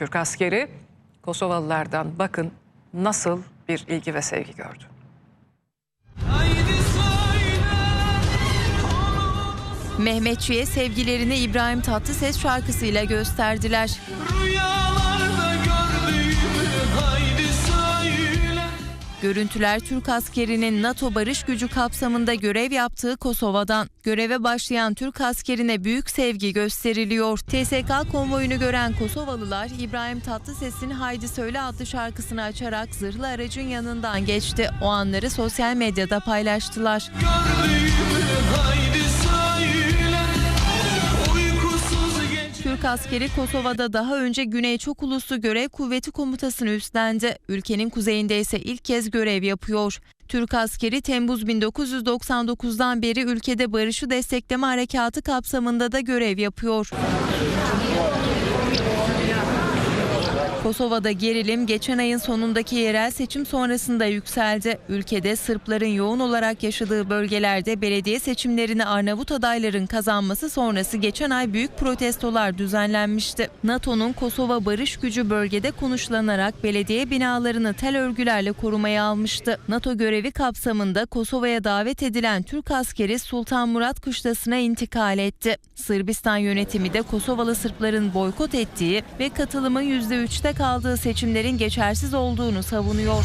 Türk askeri Kosovalılardan bakın nasıl bir ilgi ve sevgi gördü. Mehmetçiğe sevgilerini İbrahim Tatlıses şarkısıyla gösterdiler. Rüyalarda Görüntüler Türk askerinin NATO barış gücü kapsamında görev yaptığı Kosova'dan. Göreve başlayan Türk askerine büyük sevgi gösteriliyor. TSK konvoyunu gören Kosovalılar İbrahim Tatlıses'in Haydi Söyle adlı şarkısını açarak zırhlı aracın yanından geçti. O anları sosyal medyada paylaştılar. Gördüğümü Türk askeri Kosova'da daha önce Güney Çok Uluslu Görev Kuvveti Komutası'nı üstlendi. Ülkenin kuzeyinde ise ilk kez görev yapıyor. Türk askeri Temmuz 1999'dan beri ülkede barışı destekleme harekatı kapsamında da görev yapıyor. Kosova'da gerilim geçen ayın sonundaki yerel seçim sonrasında yükseldi. Ülkede Sırpların yoğun olarak yaşadığı bölgelerde belediye seçimlerini Arnavut adayların kazanması sonrası geçen ay büyük protestolar düzenlenmişti. NATO'nun Kosova barış gücü bölgede konuşlanarak belediye binalarını tel örgülerle korumaya almıştı. NATO görevi kapsamında Kosova'ya davet edilen Türk askeri Sultan Murat Kışlası'na intikal etti. Sırbistan yönetimi de Kosovalı Sırpların boykot ettiği ve katılımın %3'te kaldığı seçimlerin geçersiz olduğunu savunuyor.